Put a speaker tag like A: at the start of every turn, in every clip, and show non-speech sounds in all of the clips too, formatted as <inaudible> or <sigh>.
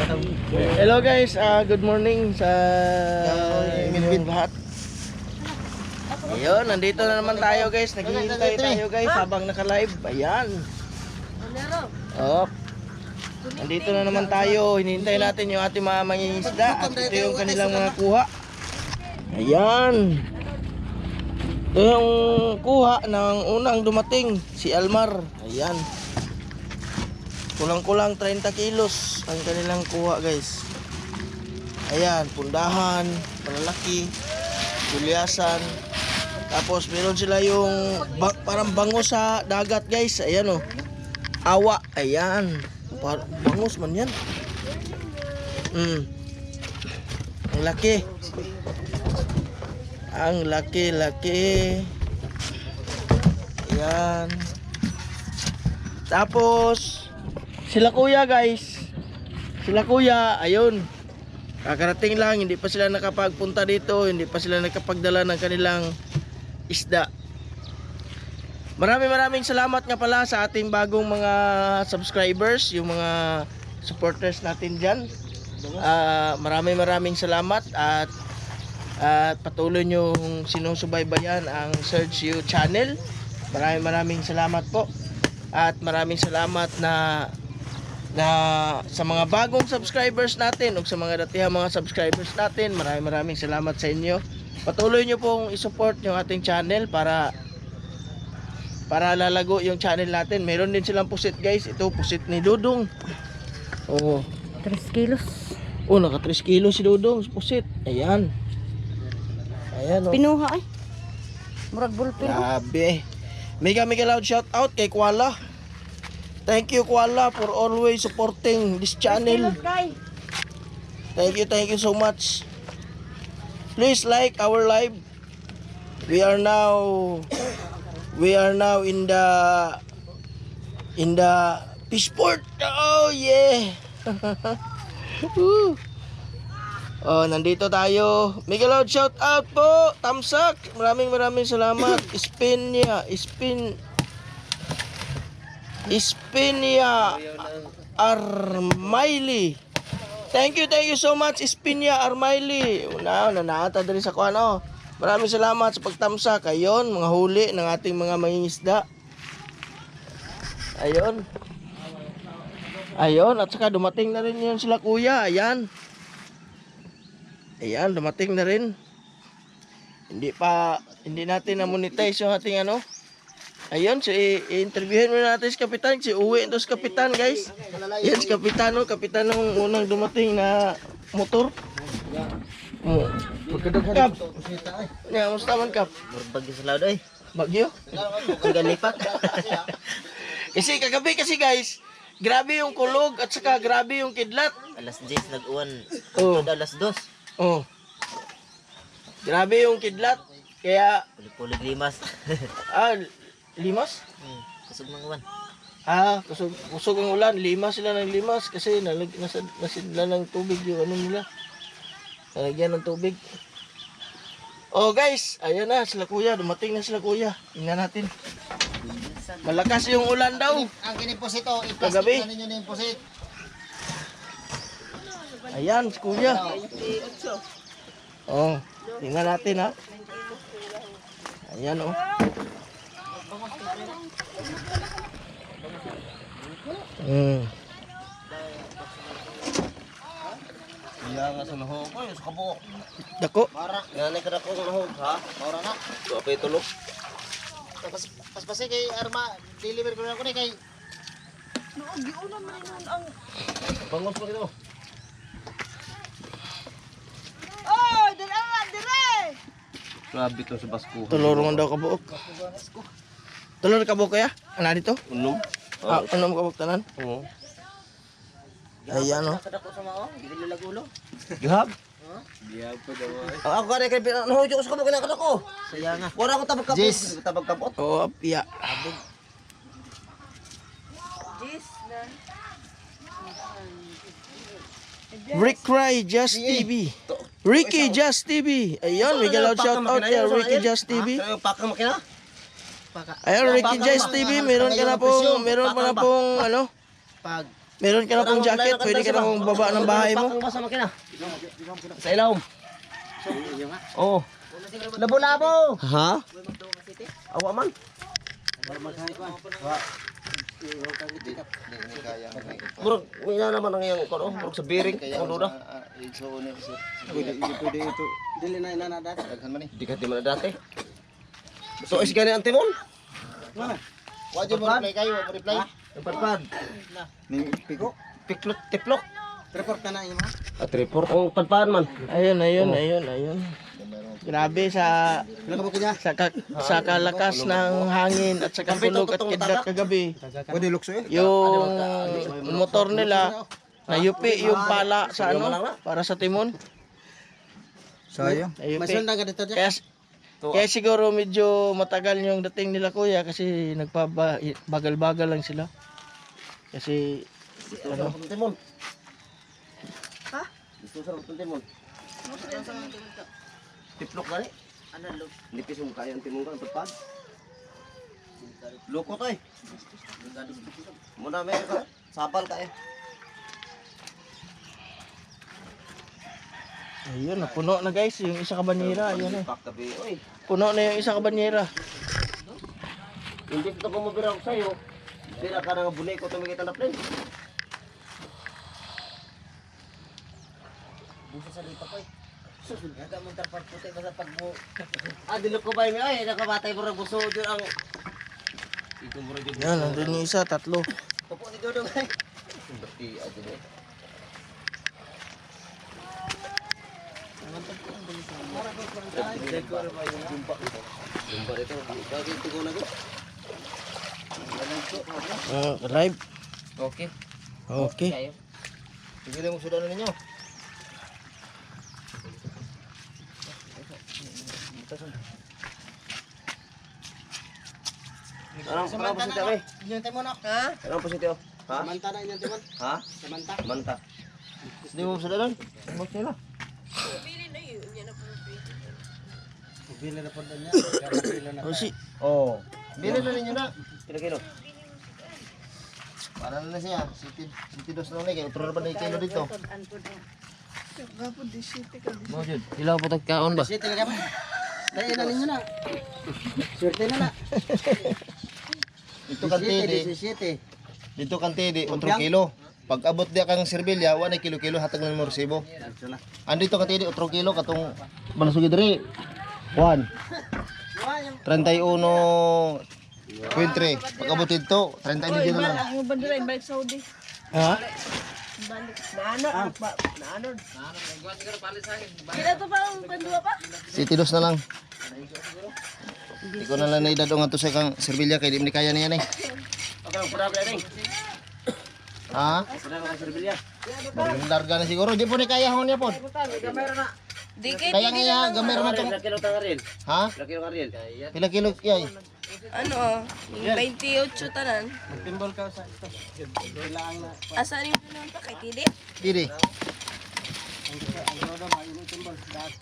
A: Hello guys, ah, good morning sa inyong lahat. Ayun, nandito na naman tayo guys. Naghihintay tayo guys habang naka-live. Ayan. Oh. Nandito na naman tayo. Hinihintay natin yung ating mga mangingisda at ito yung kanilang mga kuha. Ayan. Ito yung kuha ng unang dumating, si Almar. Ayan. Kulang-kulang 30 kilos ang kanilang kuha guys. Ayan, pundahan, malalaki, gulyasan. Tapos meron sila yung ba- parang bango sa dagat guys. Ayan oh. Awa, ayan. Par bangus man yan. Mm. Ang laki. Ang laki-laki. Ayan. Tapos, sila kuya guys. Sila kuya, ayun. Kakarating lang, hindi pa sila nakapagpunta dito, hindi pa sila nakapagdala ng kanilang isda. Maraming maraming salamat nga pala sa ating bagong mga subscribers, yung mga supporters natin dyan. Ah, maraming maraming salamat at at patuloy nyong sinusubaybayan ang Search You channel. Maraming maraming salamat po. At maraming salamat na na sa mga bagong subscribers natin o sa mga datihang mga subscribers natin, maraming maraming salamat sa inyo. Patuloy nyo pong isupport yung ating channel para para lalago yung channel natin. Meron din silang pusit guys. Ito pusit ni Dudong. Oh,
B: 3 kilos.
A: oh naka 3 kilo si Dudong pusit. Ayan. Ayan oh.
B: Pinuha ay. Murag bulpin.
A: Grabe. Mega mega loud shout out kay Kuala. Thank you Kuala for always supporting this channel. Thank you, thank you so much. Please like our live. We are now we are now in the in the fishport. Oh yeah. <laughs> Oh, nandito tayo. Loud shout out po. Tamsak. Maraming maraming salamat. Spin niya. Spin. Spin niya. Armaili. Thank you, thank you so much, Espinya Armaili. Una, nanata diri sa kuan oh. Maraming salamat sa pagtamsak. Ayon, mga huli ng ating mga mangingisda. Ayon. Ayon, at saka dumating na rin yun sila kuya. Ayan. Ayan, dumating na rin. Hindi pa, hindi natin na-monetize yung ating ano. Ayun, si i-interviewin muna natin si Kapitan. Si uwi ito si Kapitan, guys. Yan si Kapitan, no? Kapitan ng unang dumating na motor. Oh. Kap. Ya, musta man Kap?
C: Bagyo sa laod ay.
A: Bagyo?
C: Ang galipat. <laughs>
A: Kasi kagabi kasi guys, grabe yung kulog at saka grabe yung kidlat.
C: Alas 10 nag-uwan.
A: Oh.
C: Alas 2.
A: Oh. Grabe yung kidlat. Kaya,
C: Kulig-kulig limas. <laughs>
A: ah, limas?
C: hmm. Kusog ng uwan.
A: Ah, kusog, kusog ang ulan. Limas sila ng limas kasi nalag, nasa, nasidla ng tubig yung ano nila. Nalagyan ng tubig. Oh guys, ayan na sila kuya. Dumating na sila kuya. Tingnan natin. Malakas yung ulan daw.
D: Ang kiniposito,
A: Kagabi.
D: iplastic na ninyo na yung posit.
A: Ayan, si kuya. Oh, tingnan natin ha. Ayan oh. Mm.
C: Iya nga sa nahog ko, sa kabuk.
A: Dako.
D: Mara,
C: Nanay ka na kong nahog, ha?
D: maura na.
C: Ito apa tulog?
D: Tapos, pas pasi kay Arma, deliver ko na ako ni kay
C: Bangos mo dito. Grabe to sa Basko.
A: Tulor man daw kabuok. Tulor kabuok kaya? Ano dito?
C: Unom?
A: Ah, ano mo kabuok tanan?
C: Oo.
A: Oh.
D: mao, dili lagulo.
C: Gihab?
D: Ang ako kare kay nahudyo ko sa kabuk na kadako.
C: Saya nga.
D: Wala ko tabag kapot.
C: Jis. Tabag kapot.
A: Oh, iya. Rick Cry Just TV. Ricky Just TV. Ayun, may galaw shout out kay Ricky Just TV.
C: Sa pakang makina?
A: Ayun, Ricky Just TV, meron ka na pong, meron pa na pong, ano,
D: Pag
A: Meron ka na pong jacket, pwede ka na pong baba ng bahay mo.
C: Sa makina? Sa ilawom. Oo. Labo-labo.
A: Ha?
C: Awa man. Murag, may na naman ang iyang kono. Murag sa bearing. Ano na?
D: Pwede ito. Dili na inanadat.
C: Di ka di man na dati. So, is gani ang timon?
D: Wa jud mo reply kayo, mo reply.
C: Ang padpad.
D: Ning piko.
C: Piklot, tiplok.
D: Report na na imo.
C: At report. Ang padpad man.
A: Ayun, ayun, ayun, ayun. Grabe sa
D: Wala ka kanya?
A: sa, ka- sa kalakas ng hangin at sa tunog at kidlat kagabi.
D: Pwede lukso eh.
A: Yung motor nila nayupi yung pala sa ano para sa timon.
D: Sayang. Masal na ka dito dyan.
A: Kaya, kaya siguro medyo matagal yung dating nila kuya kasi nagpabagal-bagal lang sila. Kasi
C: Ano? Timon. Ha? Gusto sa timon. Tiplok gani. Ano lo? Nipis yung kaya ang timon ka ang padpad. Loko to eh. Muna may ka. Sapal ka eh.
A: Ayun, napuno na guys yung isa kabanyera. Ayun eh. Puno na yung isa kabanyera.
C: Hindi ko ko mabira ko sa'yo. Ka na nga bunay ko tumigit na plane. Busa sa lipa ko eh. Naga mo tarpat puti basta pag mo. Ah, dilo ko ba yung ay nakabatay mo ra buso dyan ang Ito mo ra dyan.
A: Yan, nandun yung isa, tatlo.
C: Kapo ni Dodong ay. Berti aja deh. Jumpa
A: Uh, live. Okay.
C: Ayo. Sige mo sudah ninyo. Anong anong positibo eh?
D: Inyong timon na.
C: Anong positibo? Ha?
D: Samanta na inyong timon.
C: Ha?
D: Samanta.
C: Manta. Hindi mo sudah doon? Bos nila.
D: Bili na po doon niya. Kaya.
A: O si,
C: Oh. Bili na ninyo na. Kilo kilo. Para na na siya. City city dos na ni kay utro na pa na kilo dito. Mo jud. Ilaw po tag kaon ba?
D: Sige, talaga ba? Dahil na ninyo na. Swerte na na.
C: Dito kan tidi.
D: 17.
C: Dito kan tidi utro kilo. Pag abot dia kang serbilya, wa na kilo-kilo hatag na mo resibo. Andito kan tidi utro kilo katong balasog diri. Juan. 31 Quintre. Pag abot dito, 30 dito na lang.
B: Ang bandera balik Saudi.
A: ha?
B: Kila to pa ang pandua pa?
C: Dos na lang. Hindi ko na lang naidad nga to sa kang serbilya kay di mo ni kaya niya eh. Ha? Ang larga na siguro. Di po ni kaya hon niya po.
B: Di kay
C: Kaya nga ya, gamay naman tong... Ha? Pila kilo yay?
B: ano, 28 tanan.
D: Timbol ka sa ito. Kailangan na.
B: Asa ni mo pa kay Tidi?
C: Didi.
D: Ang rodo, mayroon timbol. Dahil.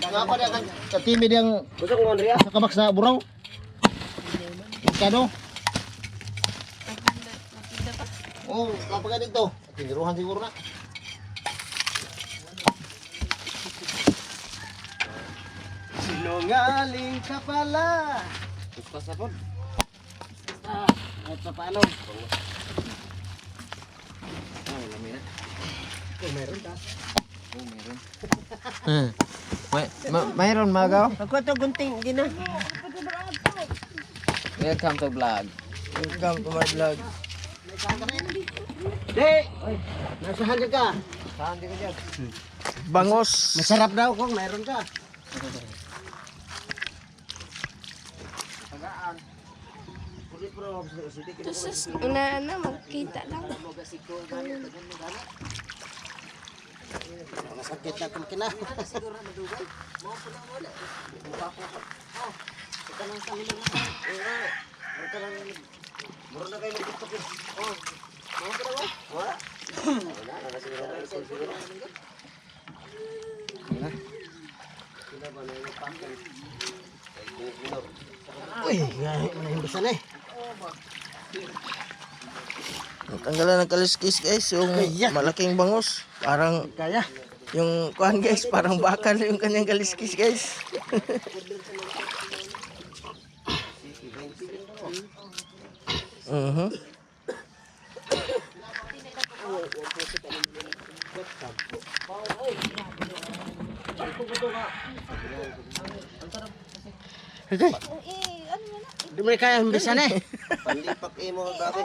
C: Nga pa niya kan. Gusto ko Andrea? Sa kabak sa buraw. Kano? Oh, kapag dito. Tiniruhan siguro na.
D: Sinungaling ka pala.
C: Gusto sa pod.
D: Ah, sa paano? Oh, meron ka.
C: May, ma mayroon magaw?
B: Ako to gunting di na.
C: Welcome to vlog.
A: Welcome to my vlog.
D: Di! Nasahan ka.
C: Saan di ko dyan?
A: Bangos.
D: Masarap daw kung meron ka.
B: Sus, una na magkita lang.
D: Masakit na kung kina.
C: Muro na kayo mag-tiktok eh. Oh. Mga ka na ba? Wala. Wala. Wala siguro na ito siguro.
D: Uy, ngayon na yung busan eh.
A: Tanggalan ng kaliskis guys, yung malaking bangus. Parang
D: Kaya.
A: yung kuhan guys, parang bakal yung kanyang kaliskis guys. <laughs> Mhm.
D: Di mo kaya ang bisan eh. <laughs>
C: Panlipak imo dati.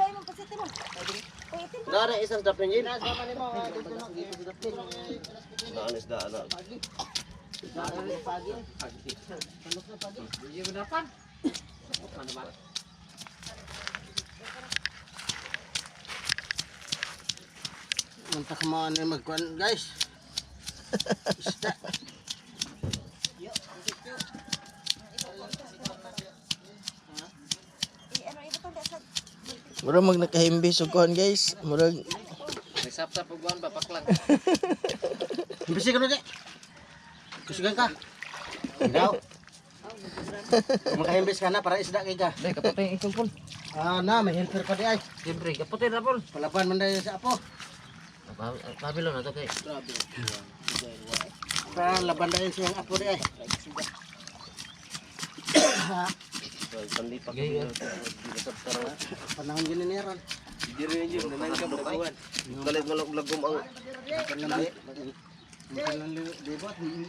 C: Nara isang drop ninyo. Naanis da ana.
D: Manta ka mo ano magkuhan guys. <laughs> Isda.
A: Murag mag nakahimbis og kuhan guys. Murag
D: Bisi ka na di. Kusugan ka. Ikaw. Makahimbis ka na para isda kay ka.
E: Dai kapatay itong pon.
D: Ah na, may helper pa di ay.
E: Siyempre, kapatay na pon.
D: Palaban man dahil sa apo.
E: Babylon na to kay.
D: Para laban dahil sa apo di ay. <coughs>
C: Panlipak.
E: Gay.
D: Panahon gini ni ron.
C: Galit mo lang lagom ang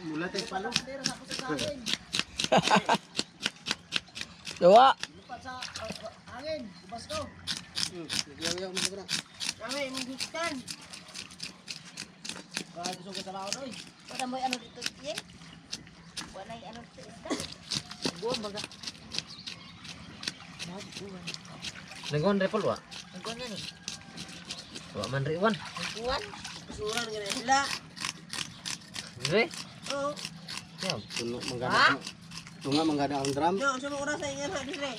D: mula tayo palo.
A: Dawa.
D: Nagyaw-yaw mo siguro.
B: Kami, manggitan.
D: Bakit gusto ko sa laon oy?
B: Mo ano dito, ye? Wala ano dito, isda.
E: Buwan baga. Nanggon repol wa.
B: Nagkuhan yan eh.
E: Wa man ri wan.
B: Nagkuhan. Kasuran nga rin sila.
E: Dire.
B: Oo.
E: Ya,
D: Tulo manggana. Tunga manggana ang drum.
B: Yo, sa mga oras sa inyo na dire.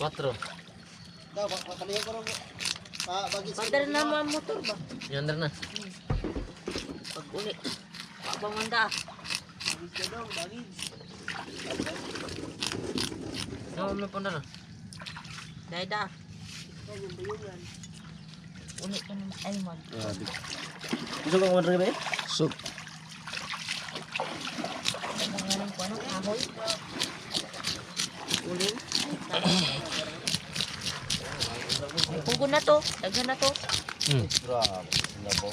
E: 4.
D: Daw, pakalihan ko rin. Ah, bagi sa
B: Padar na mga motor ba?
E: Yonder na.
B: Pag uli. Abang manda.
E: No, may pon na.
B: Dayda. Uli ka ng Almond.
C: Gusto ko man rin
A: So,
B: Pangalan ko ano? Ahoy. Uling. Pugo na to. Daghan na to.
E: Hmm.
C: Grabe. Labaw.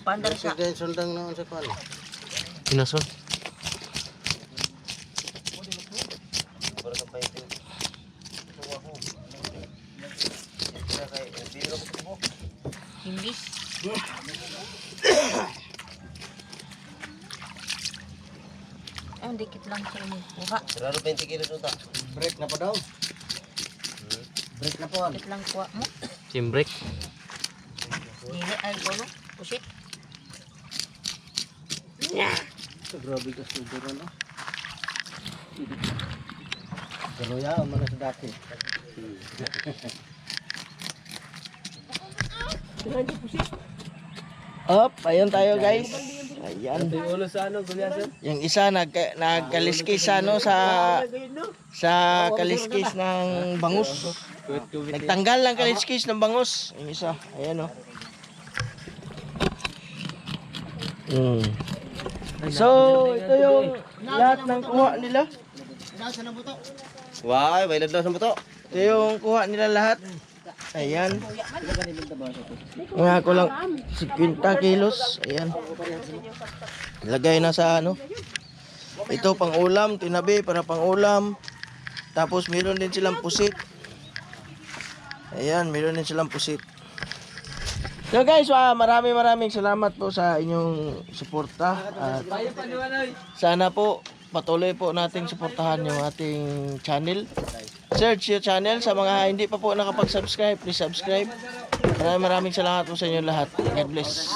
B: Pandar siya.
D: Sundang noon sa kwan.
E: Pinason.
C: Para sa painting.
B: Hindi. <coughs> Ang dikit lang sa inyo. Kuha.
C: Seraro 20 kilos uta.
D: Break na po daw. Break na po.
B: Dikit lang kuha mo.
E: Simbrek.
B: Dili ay kono. Pusit.
D: Grabe ka siguro no. Pero ya, ang mga sa dati.
A: Up, ayun tayo guys. Ayan. Yung isa nag nagkaliskis ano sa sa kaliskis ng bangus. Nagtanggal ng kaliskis ng bangus. Yung isa, ayan oh. Mm. So, ito yung lahat ng kuha nila.
C: Wow, may ladlaw sa buto.
A: Ito yung kuha nila lahat. Ayan. Mga ko lang 50 kilos. Ayan. Lagay na sa ano. Ito pang ulam, tinabi para pang ulam. Tapos meron din silang pusit. Ayan, meron din silang pusit. So guys, ah, maraming maraming salamat po sa inyong suporta. At sana po patuloy po nating suportahan yung ating channel. Search your channel sa mga hindi pa po nakapag-subscribe, please subscribe. Maraming maraming salamat po sa inyo lahat. God bless.